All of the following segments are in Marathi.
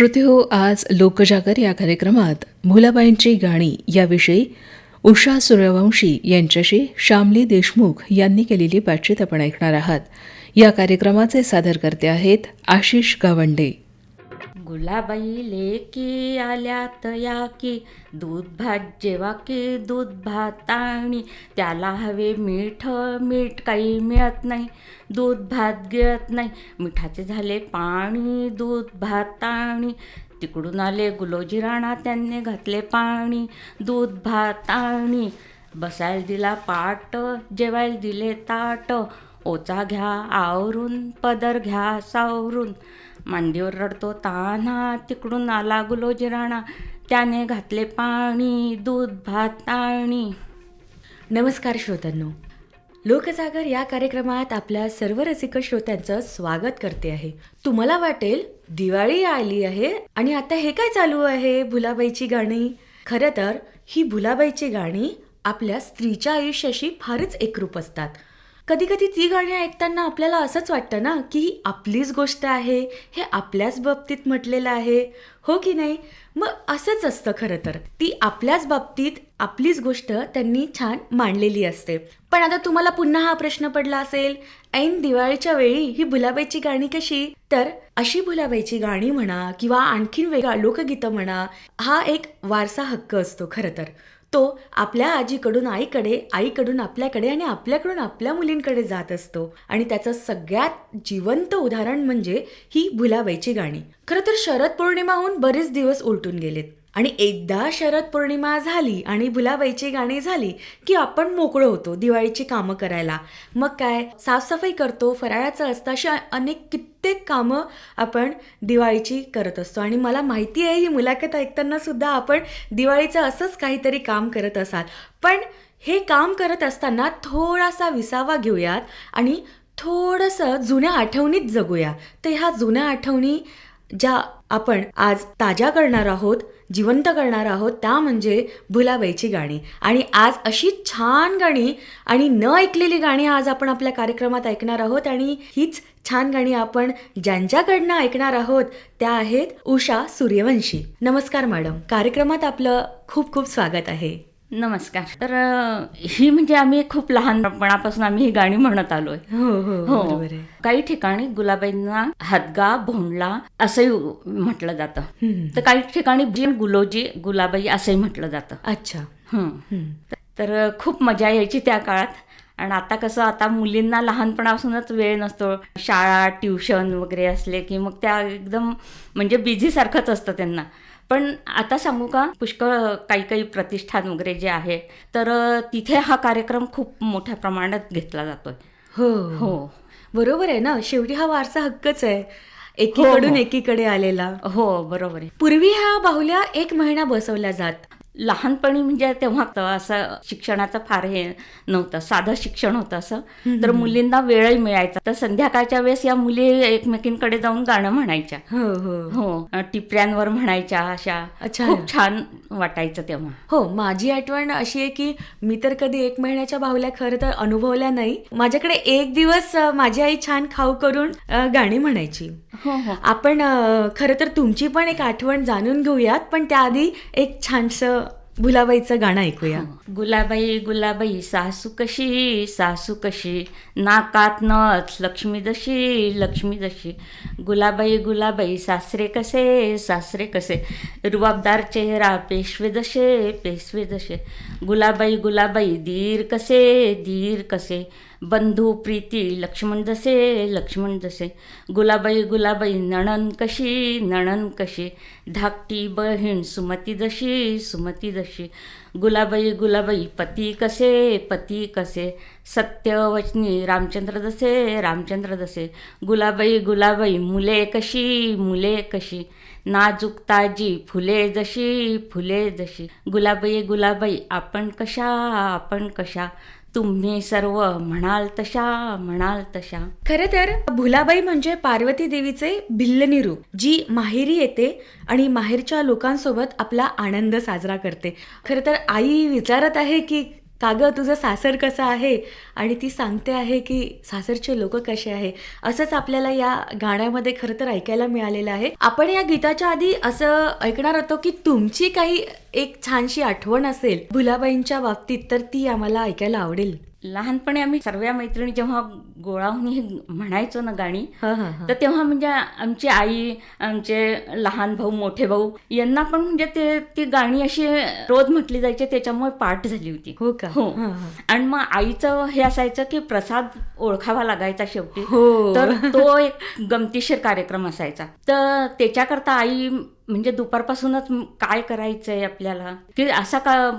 श्रुती हो आज लोकजागर या कार्यक्रमात मुलाबाईंची गाणी याविषयी उषा सूर्यवंशी यांच्याशी श्यामली देशमुख यांनी केलेली बातचीत आपण ऐकणार आहात. या कार्यक्रमाचे सादरकर्ते आहेत आशिष गावंडे. गुलाबाई लेकी आल्यात या की दूध भात जेवा की दूध भात आणि त्याला हवे मीठ मीठ काही मिळत नाही. दूध भात गिळत नाही. मिठाचे झाले पाणी दूध भात आणि तिकडून आले गुलोजी राणा त्यांनी घातले पाणी दूध भात आणि बसायला दिला पाट जेवायला दिले ताट. ओचा घ्या आवरून पदर घ्या सावरून. मांडीवर रडतो तान्हा तिकडून आला गुलोजी राणा त्याने घातले पाणी दूध भात आणि नमस्कार श्रोत्यांनो. लोकजागर या कार्यक्रमात आपल्या सर्व रसिक श्रोत्यांचं स्वागत करते आहे. तुम्हाला वाटेल दिवाळी आली आहे आणि आता हे काय चालू आहे भुलाबाईची गाणी? खरं तर ही भुलाबाईची गाणी आपल्या स्त्रीच्या आयुष्याशी फारच एकरूप असतात. कधी कधी ती गाणी ऐकताना आपल्याला असंच वाटतं ना की ही आपलीच गोष्ट आहे हे आपल्याच बाबतीत म्हटलेलं आहे. हो की नाही? मग असंच असतं खरं तर. ती आपल्याच बाबतीत आपलीच गोष्ट त्यांनी छान मांडलेली असते. पण आता तुम्हाला पुन्हा हा प्रश्न पडला असेल ऐन दिवाळीच्या वेळी ही भुलाबाईची गाणी कशी? तर अशी भुलाबाईची गाणी म्हणा किंवा आणखीन वेगळा लोकगीतं म्हणा हा एक वारसा हक्क असतो खरं तर. तो आपल्या आजीकडून आईकडे आईकडून आपल्याकडे आणि आपल्याकडून आपल्या मुलींकडे जात असतो. आणि त्याचं सगळ्यात जिवंत उदाहरण म्हणजे ही भुलाबाईची गाणी. खरं तर शरद पौर्णिमाहून बरेच दिवस उलटून गेलेत. आणि एकदा शरद पौर्णिमा झाली आणि भुलाबाईची गाणी झाली की आपण मोकळं होतो दिवाळीची कामं करायला. मग काय? साफसफाई करतो फराळाचं असतं अशी अनेक कित्येक कामं आपण दिवाळीची करत असतो. आणि मला माहिती आहे ही मुलाखत ऐकताना सुद्धा आपण दिवाळीचं असंच काहीतरी काम करत असाल. पण हे काम करत असताना थोडासा विसावा घेऊयात आणि थोडंसं जुन्या आठवणीत जगूया. तर ह्या जुन्या आठवणी ज्या आपण आज ताज्या करणार आहोत जिवंत करणार आहोत त्या म्हणजे भुलाबाईची गाणी. आणि आज अशी छान गाणी आणि न ऐकलेली गाणी आज आपण आपल्या कार्यक्रमात ऐकणार आहोत आणि हीच छान गाणी आपण ज्यांच्याकडनं ऐकणार आहोत त्या आहेत उषा सूर्यवंशी. नमस्कार मॅडम. कार्यक्रमात आपलं खूप खूप स्वागत आहे. नमस्कार. तर ही म्हणजे आम्ही खूप लहानपणापासून आम्ही ही गाणी म्हणत आलोय. हो हो हो बरोबर आहे. काही ठिकाणी गुलाबाईंना हादगा भोंडला असंही म्हटलं जातं. तर काही ठिकाणी बिन गुलोजी गुलाबाई असंही म्हटलं जातं. अच्छा. हं. हम्म. तर खूप मजा यायची त्या काळात. आणि आता कसं आता मुलींना लहानपणापासूनच वेळ नसतो. शाळा ट्युशन वगैरे असले की मग त्या एकदम म्हणजे बिझी सारखंच असतं त्यांना. पण आता सांगू का पुष्कळ काही काही प्रतिष्ठान वगैरे जे आहे तर तिथे हा कार्यक्रम खूप मोठ्या प्रमाणात घेतला जातोय. हो. हो. बरोबर आहे ना? शेवटी हा वारसा हक्कच आहे. एकीकडून हो, हो. एकीकडे आलेला. हो बरोबर आहे. पूर्वी ह्या बाहुल्या एक महिना बसवल्या जात. लहानपणी म्हणजे तेव्हा असं शिक्षणाचं फार हे नव्हतं साधं शिक्षण होतं असं. तर मुलींना वेळही मिळायचा. तर संध्याकाळच्या वेळेस या मुली एकमेकींकडे जाऊन गाणं म्हणायच्या. हो हो. हो टिपऱ्यांवर म्हणायच्या अशा. अच्छा. खूप छान वाटायचं तेव्हा. हो माझी आठवण अशी आहे की मी तर कधी एक महिन्याच्या बाहुल्या खरं तर अनुभवल्या नाही. माझ्याकडे एक दिवस माझी आई छान खाऊ करून गाणी म्हणायची. हो आपण खरं तर तुमची पण एक आठवण जाणून घेऊयात पण त्याआधी एक छानसं भुलाबाईचं गाणं ऐकूया. गुलाबाई गुलाबाई सासू कशी सासू कशी? नाकात नथ लक्ष्मी जशी लक्ष्मी जशी. गुलाबाई गुलाबाई सासरे कसे सासरे कसे. रुबाबदार चेहरा पेशवे जसे पेशवे जसे. गुलाबाई गुलाबाई धीर कसे दीर कसे. बंधू प्रीती लक्ष्मण जसे लक्ष्मण जसे. गुलाबाई गुलाबाई नणन कशी नणन कशी. धाकटी बहीण सुमती जशी सुमती जशी. गुलाबाई गुलाबाई पती कसे पती कसे? सत्यवचनी रामचंद्र जसे रामचंद्र जसे. गुलाबाई गुलाबाई मुले कशी मुले कशी? नाजूक ताजी फुले जशी फुले जशी. गुलाबाई गुलाबाई आपण कशा आपण कशा? तुम्ही सर्व म्हणाल तशा म्हणाल तशा. खरं तर भुलाबाई म्हणजे पार्वती देवीचे भिल्लनी रूप जी माहेरी येते आणि माहेरच्या लोकांसोबत आपला आनंद साजरा करते. खरं तर आई विचारत आहे की का गं तुझं सासर कसं आहे? आणि ती सांगते आहे की सासरचे लोक कसे आहे? असंच आपल्याला या गाण्यामध्ये खरं तर ऐकायला मिळालेलं आहे. आपण या गीताच्या आधी असं ऐकणार होतो की तुमची काही एक छानशी आठवण असेल. भुलाबाईंच्या बाबतीत तर ती आम्हाला ऐकायला आवडेल. लहानपणी आम्ही सर्व मैत्रिणी जेव्हा गोळा होऊन हे म्हणायचो ना गाणी तर तेव्हा म्हणजे आमची आई आमचे लहान भाऊ मोठे भाऊ यांना पण म्हणजे ते ती गाणी अशी रोज म्हटली जायची त्याच्यामुळे पाठ झाली होती. हो का? हां. आणि मग आईचं हे असायचं की प्रसाद ओळखावा लागायचा शेवटी. हो. तर तो एक गमतीशीर कार्यक्रम असायचा. तर त्याच्याकरता आई म्हणजे दुपारपासूनच काय करायचं आहे आपल्याला? की असा का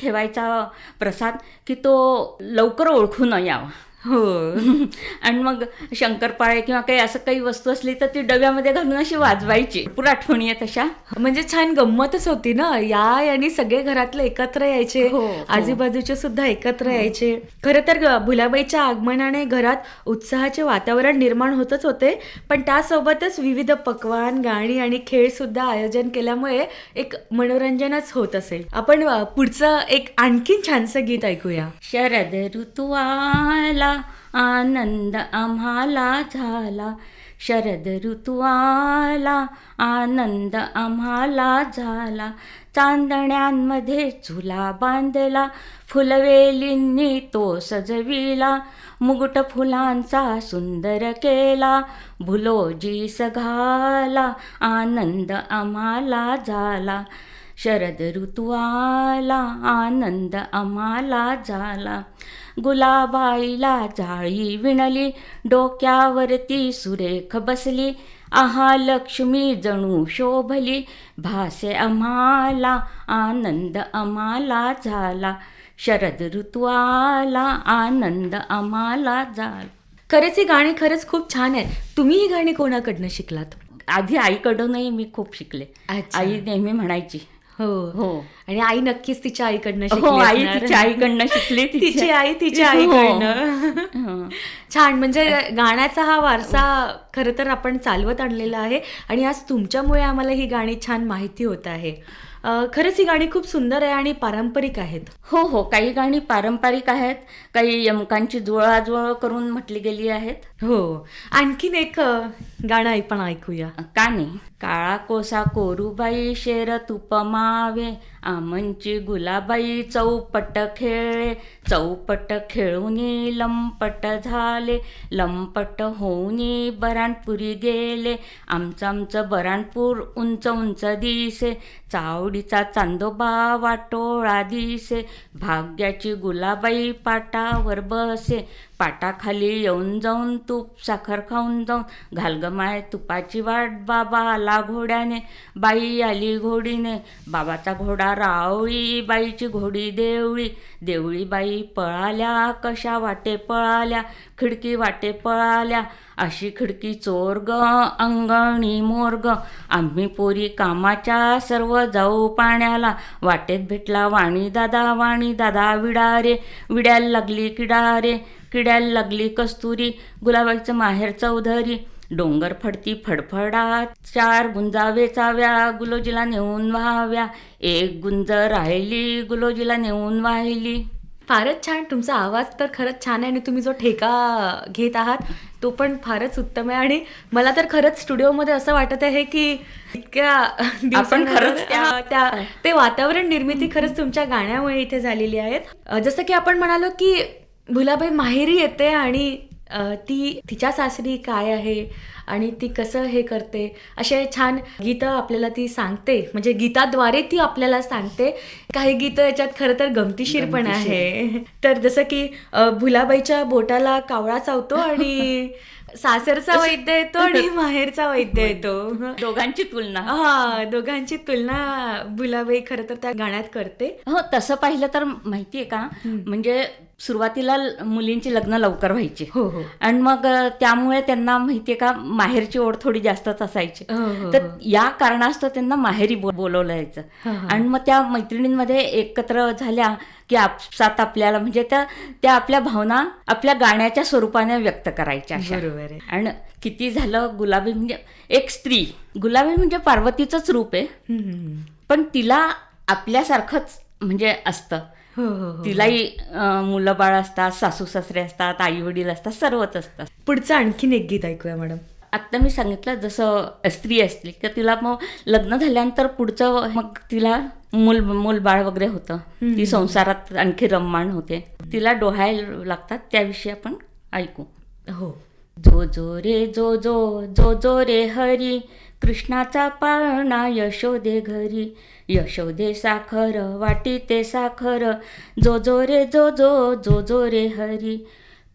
ठेवायचा प्रसाद की तो लवकर ओळखू न यावा? हो. आणि मग शंकरपाळे किंवा काही असं काही वस्तू असली तर ती डब्यामध्ये घालून अशी वाजवायची. पुरा आठवणी आहे तशा म्हणजे छान गंमतच होती ना. या आणि सगळे घरातले एकत्र यायचे. हो, हो. आजूबाजूचे सुद्धा एकत्र यायचे. खरं तर भुलाबाईच्या आगमनाने घरात उत्साहाचे वातावरण निर्माण होतच होते. पण त्यासोबतच विविध पक्वान गाणी आणि खेळ सुद्धा आयोजन केल्यामुळे एक मनोरंजनच होत असेल. आपण पुढचं एक आणखीन छानसं गीत ऐकूया. शरद ऋतू आला आनंद आम्हाला झाला शरद ऋतू आला आनंद आम्हाला झाला. चांदण्यांमध्ये झुला बांधला फुलवेलींनी तो सजविला. मुगट फुलांचा सुंदर केला भुलोजी सघाला आनंद आम्हाला झाला. शरद ऋतू आला आनंद आम्हाला झाला. गुलाबाईला जाळी विणली डोक्यावरती सुरेख बसली. आहा लक्ष्मी जणू शोभली. भासे आम्हाला आनंद आम्हाला झाला. शरद ऋतू आला आनंद आम्हाला झाला. खरंच ही गाणी खरंच खूप छान आहे तुम्ही ही गाणी कोणाकडनं शिकलात? आधी आईकडूनही मी खूप शिकले. आई नेहमी म्हणायची हो. हो. आणि आई नक्कीच तिच्या आईकडनं हो शिकली आई. तिच्या आईकडनं शिकली तिची आई तिच्या हो. आईकडनं. हं. छान म्हणजे गाण्याचा हा वारसा खरं तर आपण चालवत आणलेला आहे आणि आज तुमच्यामुळे आम्हाला ही गाणी छान माहिती होत आहे. खरंच ही गाणी खूप सुंदर आहे आणि पारंपरिक आहेत. हो हो. काही गाणी पारंपरिक आहेत काही यमकांची जुळवाजुळव करून म्हटली गेली आहेत. हो. आणखीन एक गाणं आपण ऐकूया का नाही काळा कोसा कोरूबाई शेर तुप मावे आमंची गुलाबाई चौपट खेळे चौपट खेळूनी लंपट झाले लंपट होऊनी बराणपुरी गेले आमचं आमचं बराणपूर उंच उंच दिसे चावडीचा चांदोबा वाटोळा दिसे भाग्याची गुलाबाई पाटावर बसे पाटाखाली येऊन जाऊन तूप साखर खाऊन जाऊन घालगमाय माय तुपाची वाट बाबा आला घोड्याने बाई आली घोडीने. बाबाचा घोडा रावळी बाईची घोडी देवळी. देवळी बाई पळाल्या कशा वाटे पळाल्या खिडकी वाटे पळाल्या. अशी खिडकी चोर ग अंगणी मोरग. आम्ही पोरी कामाच्या सर्व जाऊ पाण्याला. वाटेत भेटला वाणी दादा वाणी दादा विडारे. विड्याला लागली किडारे. किड्याला लागली कस्तुरी गुलाबाईचं माहेर चौधरी डोंगर फडती फडफडा चार गुंजा वेचाव्या गुलोजीला नेऊन व्हाव्या एक गुंज राहिली गुलोजीला नेऊन वाहिली फारच छान तुमचा आवाज तर खरंच छान आहे आणि तुम्ही जो ठेका घेत आहात तो पण फारच उत्तम आहे. आणि मला तर खरंच स्टुडिओमध्ये असं वाटत आहे की इतक्या दिवसानंतर- खरंच त्या- त्या ते वातावरण निर्मिती खरंच तुमच्या गाण्यामुळे इथे झालेली आहेत. जसं की आपण म्हणालो की भुलाबाई माहेरी येते आणि ती तिच्या सासरी काय आहे आणि ती कसं हे करते असे छान गीतं आपल्याला ती सांगते. म्हणजे गीताद्वारे ती आपल्याला सांगते. काही गीतं याच्यात खरं तर गमतीशीर पण आहे. तर जसं की भुलाबाईच्या बोटाला कावळा चावतो आणि सासरचा वैद्य येतो आणि माहेरचा वैद्य येतो. दोघांची तुलना. हा दोघांची तुलना भुलाबाई खरं तर त्या गाण्यात करते. हो तसं पाहिलं तर माहितीये का? म्हणजे सुरुवातीला मुलींची लग्न लवकर व्हायची हो हो आणि मग त्यामुळे त्यांना माहितीये का माहेरची ओढ थोडी जास्तच असायची हो, तर. या कारणास्तव त्यांना माहेरी बोलवलं जायचं. आणि मग त्या मैत्रिणींमध्ये एकत्र झाल्या की आपसात आपल्याला म्हणजे त्या त्या आपल्या भावना आपल्या गाण्याच्या स्वरूपाने व्यक्त करायच्या. बरोबर आणि किती झालं गुलाबी म्हणजे एक स्त्री गुलाबी म्हणजे पार्वतीचंच रूप आहे. पण तिला आपल्यासारखंच म्हणजे असतं हो हो हो तिलाही अं, मुलं बाळ असतात सासू सासरे असतात आई वडील असतात सर्वच असतात. पुढचं आणखीन एक गीत ऐकूया मॅडम. आत्ता मी सांगितलं जसं स्त्री असली तर तिला मग लग्न झाल्यानंतर पुढचं मग तिला मूल मूल बाळ वगैरे होतं. ती संसारात आणखी रममाण होते. तिला डोहायला लागतात त्याविषयी आपण ऐकू. हो. जो जो रे जो जो जो जो रे हरी कृष्णाचा पाळणा यशोदे घरी. यशोदे साखर वाटी ते साखर जो जो रे जो जो जो जो रे हरी.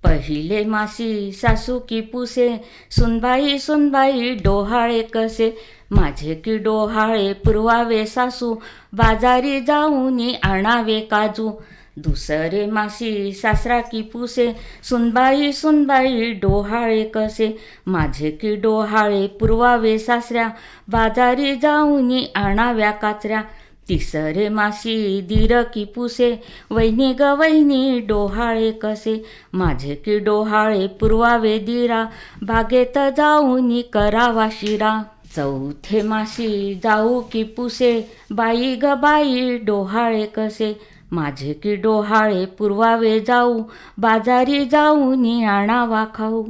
पहिले मासी सासू की पुसे सुनबाई सुनबाई डोहाळे कसे? माझे की डोहाळे पुरवावे सासू बाजारी जाऊनी आणावे काजू. दुसरे मासी सासरा की पुसे सुनबाई सुनबाई डोहाळे कसे? माझे की डोहाळे पुरवावे सासऱ्या बाजारी जाऊन आणाव्या काचऱ्या. तिसरे मासी दीर की पुसे वैनी ग वैनी डोहाळे कसे? माझे की डोहाळे पुरवावे दिरा बागेत जाऊन करावा शिरा. चौथे मासी जाऊ की पुसे बाई ग बाई डोहाळे कसे? माझे की डोहाळे पुरवावे जाऊ बाजारी जाऊनी आणावा खाऊ.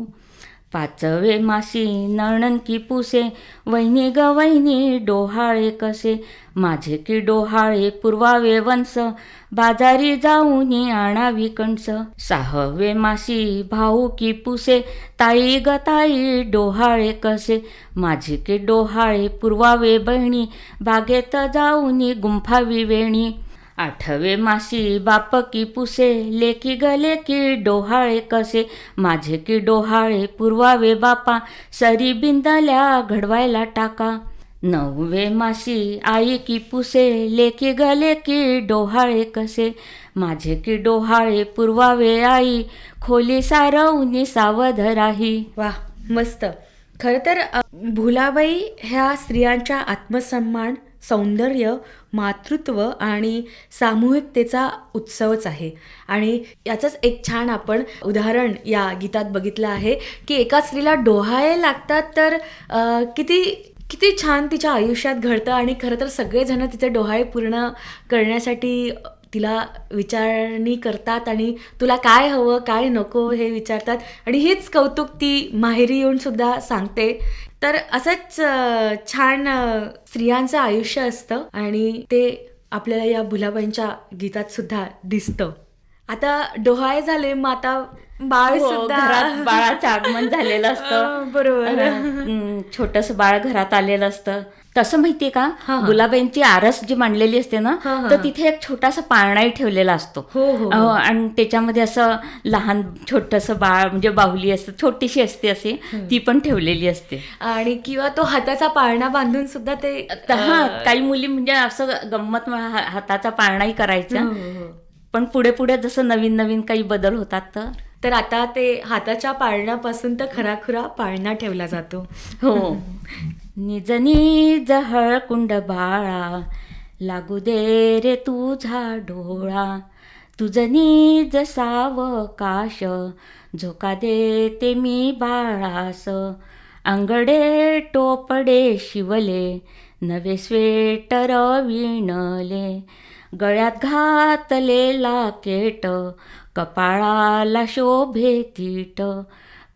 पाचवे मासी नणन की पुसे वैनी ग वैनी डोहाळे कसे? माझे की डोहाळे पुरवावे वंस बाजारी जाऊनी आणावी कणस. सहावे मासी भाऊ की पुसे ताई ग ताई डोहाळे कसे? माझे की डोहाळे पुरवावे बहिणी बागेत जाऊनी गुंफावी वेणी. आठवे मासी बाप की पुसे लेकी गले की डोहाळे कसे? माझे की डोहाळे पुरवावे बापा सरी बिंदल्या घडवायला टाका. नववे मासी आई की पुसे लेकी गले की डोहाळे कसे? माझे की डोहाळे पुरवावे आई खोली सारवनी सावध राही. वा मस्त. खरं तर भुलाबाई ह्या स्त्रियांच्या आत्मसन्मान सौंदर्य मातृत्व आणि सामूहिकतेचा उत्सवच आहे. आणि याचंच एक छान आपण उदाहरण या गीतात बघितलं आहे की एका स्त्रीला डोहाळे लागतात तर आ, किती किती छान तिच्या आयुष्यात घडतं आणि खरं तर सगळेजण तिचे डोहाळे पूर्ण करण्यासाठी तिला विचारणी करतात आणि तुला काय हवं काय नको हे विचारतात. आणि हेच कौतुक ती माहेरी येऊन सुद्धा सांगते. तर असंच छान स्त्रियांचं आयुष्य असतं आणि ते आपल्याला या भुलाबाईंच्या गीतात सुद्धा दिसतं. आता डोहाळे झाले मग आता बाळ हो, घरात बाळाचं आगमन झालेलं असतं. बरोबर. छोटस बाळ घरात आलेलं असतं. तसं माहितीये का. गुलाबाईंची आरस जी मांडलेली असते ना तर. तिथे एक छोटासा पाळणाही ठेवलेला असतो. हो, हो, आणि त्याच्यामध्ये असं लहान छोटस बाळ म्हणजे बाहुली असते छोटीशी असते अशी ती पण ठेवलेली असते. आणि किंवा तो हाताचा पाळणा बांधून सुद्धा ते हा काही मुली म्हणजे असं गंमत हाताचा पाळणाही करायचा. पण पुढे पुढे जसं नवीन नवीन काही बदल होतात तर? तर आता ते हाताच्या पाळण्यापासून तर खराखुरा पाळणा ठेवला जातो. हो. निज निज हळकुंड बाळा लागू दे रे तुझा डोळा. तुझ निज सावकाश झोका देते मी बाळास. अंगडे टोपडे शिवले नवे स्वेटर विणले. गळ्यात घातलेला केट कपाळाला शोभे तीट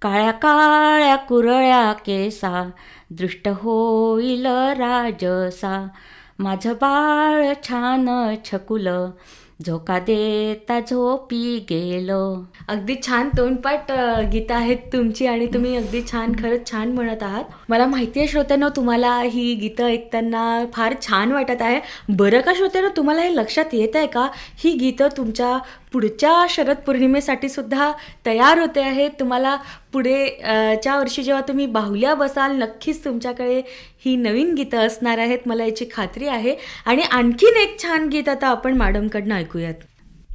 काळ्या काळ्या कुरळ्या केसा दृष्ट होईल राजसा. माझं बाळ छान छकुल झोका देता झोपी गेलो. अगदी छान तोंडपाठ गीत गीतं आहेत तुमची आणि तुम्ही अगदी छान खरंच छान म्हणत आहात. मला माहिती आहे श्रोत्यांनो तुम्हाला ही गीतं ऐकताना फार छान वाटत आहे. बरं का श्रोत्यांनो तुम्हाला हे लक्षात येत आहे का? ही गीतं तुमच्या पुढच्या शरद पौर्णिमेसाठी सुद्धा तयार होते आहेत तुम्हाला पुढे च्या वर्षी जेव्हा तुम्ही बाहुल्या बसाल नक्कीच तुमच्याकडे ही नवीन गीतं असणार आहेत मला याची खात्री आहे. आणि आणखीन एक छान गीत आता आपण मॅडमकडनं ऐकूयात.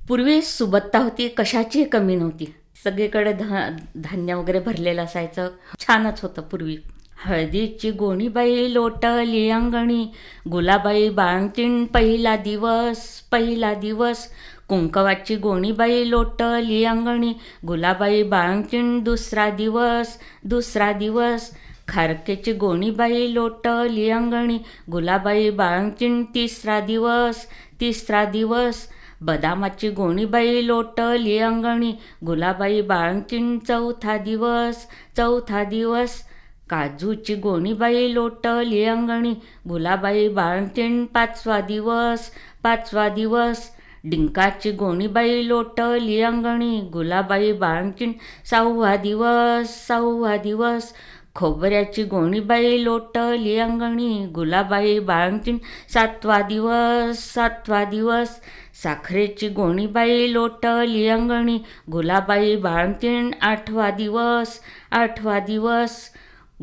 पूर्वी सुबत्ता होती कशाची कमी नव्हती. सगळीकडे धा धान्य वगैरे भरलेलं असायचं. छानच होतं पूर्वी. हळदीची गोणीबाई लोटली अंगणी गुलाबाई बाळंतीण पहिला दिवस पहिला दिवस. कुंकवाची गोणीबाई लोटली अंगणी गुलाबाई बाळंतीण दुसरा दिवस दुसरा दिवस. खारकेची गोणीबाई लोटली अंगणी गुलाबाई बाळंतीण तिसरा दिवस तिसरा दिवस. बदामाची गोणीबाई लोटली अंगणी गुलाबाई बाळंतीण चौथा दिवस चौथा दिवस. काजूची गोणीबाई लोटली अंगणी गुलाबाई बाळंतीण पाचवा दिवस पाचवा दिवस. डिंकाची गोणीबाई लोटली अंगणी गुलाबाई बाळंतीण सहावा दिवस सहावा दिवस. खोबऱ्याची गोणीबाई लोटली अंगणी गुलाबाई बाळंतीण सातवा दिवस सातवा दिवस. साखरेची गोणीबाई लोटली अंगणी गुलाबाई बाळंतीण आठवा दिवस आठवा दिवस.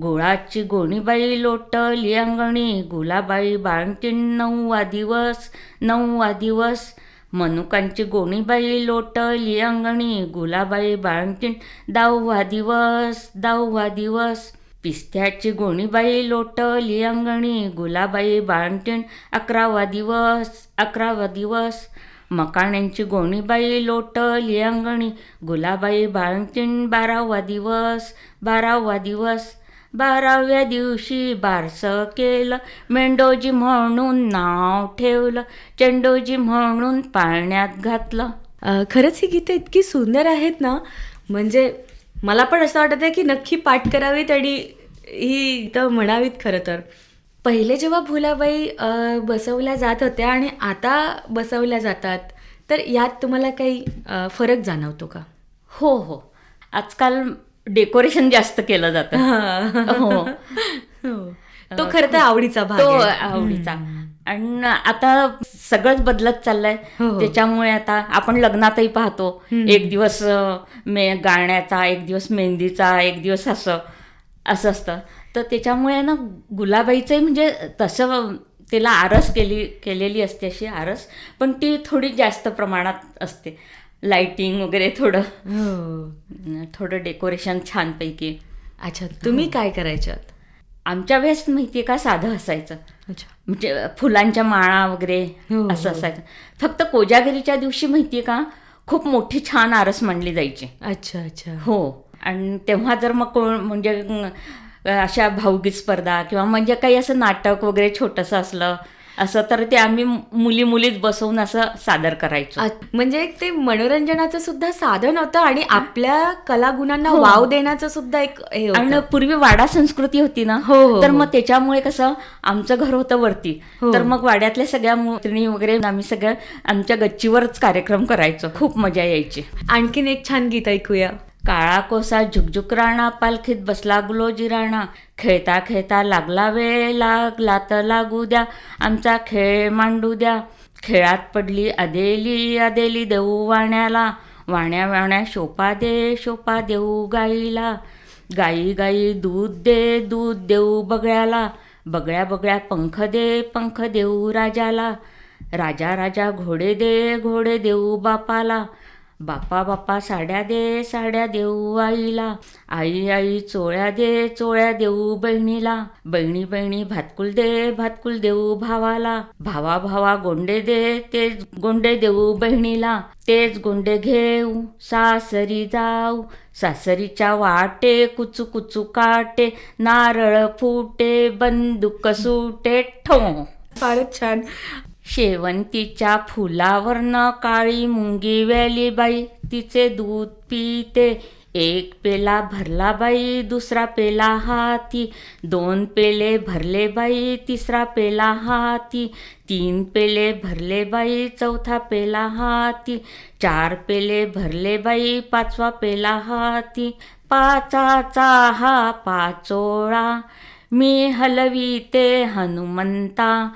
गुळाची गोणीबाई लोटली अंगणी गुलाबाई बाळंतीण नऊवा दिवस नऊवा दिवस. मनुकांची गोणीबाई लोटली अंगणी गुलाबाई बाळंतीण दहावा दिवस दहावा दिवस. पिस्त्याची गोणीबाई लोटली अंगणी गुलाबाई बाळंतीण अकरावा दिवस अकरावा दिवस. मकाण्यांची गोणीबाई लोटली अंगणी गुलाबाई बाळंतीण बारावा दिवस बारावा दिवस. बाराव्या दिवशी बारसं केलं. मेंडोजी म्हणून नाव ठेवलं. चेंडोजी म्हणून पाळण्यात घातलं. खरंच ही गीतं इतकी सुंदर आहेत ना? म्हणजे मला पण असं वाटत आहे की नक्की पाठ करावीत आणि ही गीतं म्हणावीत खरं तर. पहिले जेव्हा भुलाबाई बसवल्या जात होत्या आणि आता बसवल्या जातात तर यात तुम्हाला काही फरक जाणवतो का? हो हो. आजकाल डेकोरेशन जास्त केलं जातं. हो. हो. तो खरं तर आवडीचा भाग तो. आवडीचा. आणि आता सगळंच बदलत चाललंय. हो, हो. त्याच्यामुळे आता आपण लग्नातही पाहतो. एक दिवस मे गाण्याचा एक दिवस मेहंदीचा एक दिवस असं असं असतं. तर त्याच्यामुळे ना गुलाबाईचंही म्हणजे तसं तिला आरस केली केलेली असते अशी आरस पण ती थोडी जास्त प्रमाणात असते. लाइटिंग वगैरे थोडं. हो. थोडं डेकोरेशन छानपैकी. अच्छा तुम्ही काय करायच्यात? आमच्या वेळेस माहिती आहे का साधं असायचं. म्हणजे फुलांच्या माळा वगैरे हो, असं हो. असायचं. फक्त कोजागिरीच्या दिवशी माहिती आहे का खूप मोठी छान आरस मांडली जायची. अच्छा अच्छा. हो. आणि तेव्हा जर मग कोण म्हणजे अशा भावगीत स्पर्धा किंवा म्हणजे काही असं नाटक वगैरे छोटंसं असलं असं तर ते आम्ही मुली मुलीत बसवून असं सादर करायचो. म्हणजे एक ते मनोरंजनाचं सुद्धा साधन होतं आणि आपल्या कलागुणांना हो. वाव देण्याचं सुद्धा एक हे आणि पूर्वी वाडा संस्कृती होती ना हो, हो, तर हो. मग त्याच्यामुळे कसं आमचं घर होतं वरती. तर मग वाड्यातल्या सगळ्या मैत्रिणी वगैरे आम्ही सगळं आमच्या गच्चीवरच कार्यक्रम करायचो. खूप मजा यायची. आणखीन एक छान गीत ऐकूया. काळा कोसा झुकझुक राणा पालखीत बसला गुलोजी राणा. खेळता खेळता लागला वेळ लागला तर लागू द्या. आमचा खेळ मांडू द्या. खेळात पडली अदेली अदेली देऊ वाण्याला. वाण्या वाण्या शोपा दे शोपा देऊ गाईला. गाई गाई दूध दे दूध देऊ बगळ्याला. बगळ्या बगळ्या पंख दे पंख देऊ राजाला. राजा राजा घोडे दे घोडे देऊ बापाला. बापा बापा साड्या दे साड्या देऊ आईला. आई आई चोळ्या दे चोळ्या देऊ बहिणीला. बहिणी बहिणी भातकुल दे भातकुल देऊ भावाला. भावा भावा गोंडे दे तेच गोंडे देऊ बहिणीला. तेच गोंडे घेऊ सासरी जाऊ. सासरीच्या वाटे कुचू कुचू काटे. नारळ फुटे बंदूक सुटे ठो. फारच छान. शेवंतीच्या फुलावरनं काळी मुंगी व्याली बाई. तिचे दूध पिते. एक पेला भरला बाई दुसरा पेला हाती. दोन पेले भरले बाई तिसरा पेला हाती. तीन पेले भरले बाई चौथा पेला हाती. चार पेले भरले बाई पाचवा पेला हाती. पाचाचा हा पाचोळा. मी हलवीते हनुमंता.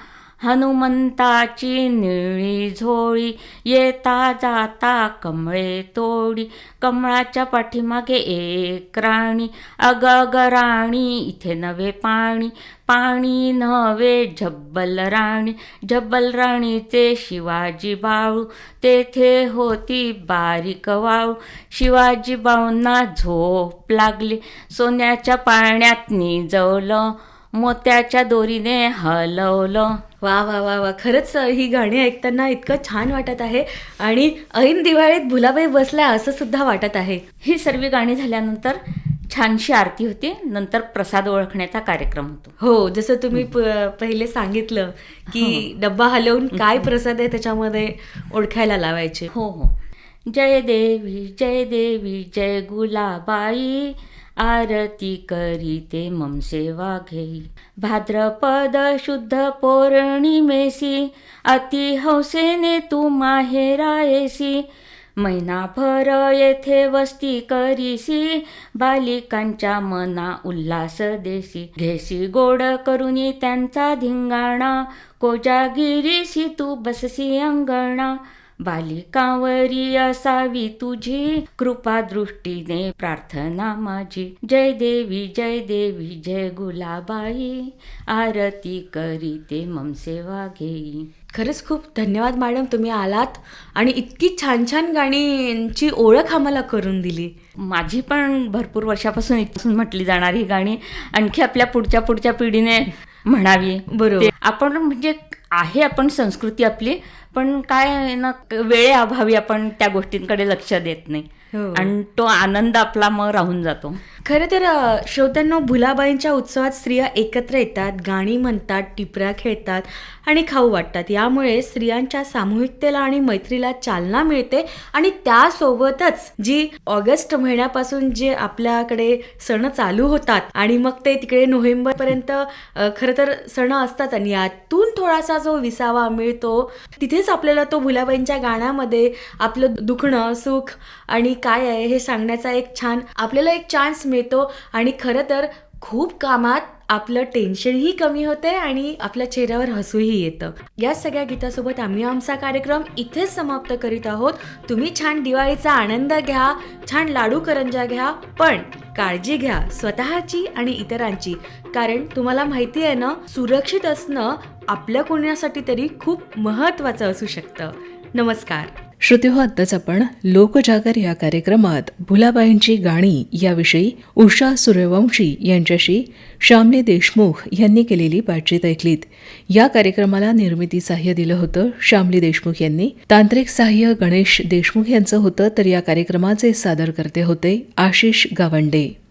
हनुमंताची निळी झोळी येता जाता कमळे तोडी. कमळाच्या पाठीमागे एक राणी अग राणी इथे नवे पाणी. पाणी नवे झब्बल राणी झब्बल राणीचे शिवाजी बाळू. तेथे होती बारीक वाळू. शिवाजी बाळूंना झोप लागली. सोन्याच्या पाण्यात निजवलं. मोत्याच्या दोरीने हलवलं. वा वा वा वा. खरंच ही गाणी ऐकताना इतकं छान वाटत आहे आणि ऐन दिवाळीत भुलाबाई बसल्या असं सुद्धा वाटत आहे. ही सर्व गाणी झाल्यानंतर छानशी आरती होते. नंतर प्रसाद ओळखण्याचा कार्यक्रम होतो. हो जसं तुम्ही पहिले सांगितलं की डब्बा हलवून काय प्रसाद आहे त्याच्यामध्ये ओळखायला लावायचे. हो हो. जय देवी जय देवी जय गुलाबाई. आरती करीते मम सेवा घेई भाद्रपद शुद्ध पौर्णिमेसी अति हौसेने तू माहेरायसी महिनाभर येथे वस्ती करीसी बालिकांच्या मना उल्हास देसी. घेसी गोड करुनी त्यांचा धिंगाणा कोजागिरीसी तू बससी अंगणा. बालिकांवरी असावी तुझी. कृपा दृष्टीने प्रार्थना माझी. जय देवी जय देवी जय गुलाबाई. आरती करीते मम सेवा घेई. खरंच खूप धन्यवाद मॅडम तुम्ही आलात आणि इतकी छान छान गाणींची ओळख आम्हाला करून दिली. माझी पण भरपूर वर्षापासून इथून म्हटली जाणारी ही गाणी आणखी आपल्या पुढच्या पुढच्या पिढीने म्हणावी. बरोबर. ते आपण म्हणजे आहे आपण संस्कृती आपली पण काय ना वेळेअभावी आपण त्या गोष्टींकडे लक्ष देत नाही. आणि तो आनंद आपला मग राहून जातो. खरं तर श्रोत्यांनो भुलाबाईंच्या उत्सवात स्त्रिया एकत्र येतात गाणी म्हणतात टिपऱ्या खेळतात आणि खाऊ वाटतात. यामुळे स्त्रियांच्या सामूहिकतेला आणि मैत्रीला चालना मिळते आणि त्यासोबतच जी ऑगस्ट महिन्यापासून जे आपल्याकडे सण चालू होतात आणि मग ते तिकडे नोव्हेंबरपर्यंत अ, खरं तर सण असतात आणि यातून थोडासा जो विसावा मिळतो तिथेच आपल्याला तो भुलाबाईंच्या गाण्यामध्ये आपलं दुखणं सुख आणि काय आहे हे सांगण्याचा एक छान आपल्याला एक चान्स मिळतो. आणि खरं तर खूप कामात आपलं टेन्शनही कमी होते आणि आपल्या चेहऱ्यावर हसूही येतं. या सगळ्या गीतासोबत आम्ही आमचा कार्यक्रम इथेच समाप्त करीत आहोत. तुम्ही छान दिवाळीचा आनंद घ्या छान लाडू करंजा घ्या पण काळजी घ्या स्वतःची आणि इतरांची. कारण तुम्हाला माहिती आहे ना सुरक्षित असणं आपल्या कोणासाठी तरी खूप महत्त्वाचं असू शकतं. नमस्कार. श्रोतेहो आत्ताच आपण लोकजागर या कार्यक्रमात भुलाबाईंची गाणी याविषयी उषा सूर्यवंशी यांच्याशी श्यामली देशमुख यांनी केलेली बातचीत ऐकलीत. या कार्यक्रमाला निर्मिती सहाय्य दिलं होतं श्यामली देशमुख यांनी. तांत्रिक सहाय्य गणेश देशमुख यांचं होतं तर या कार्यक्रमाचे सादरकर्ते होते आशिष गावंडे.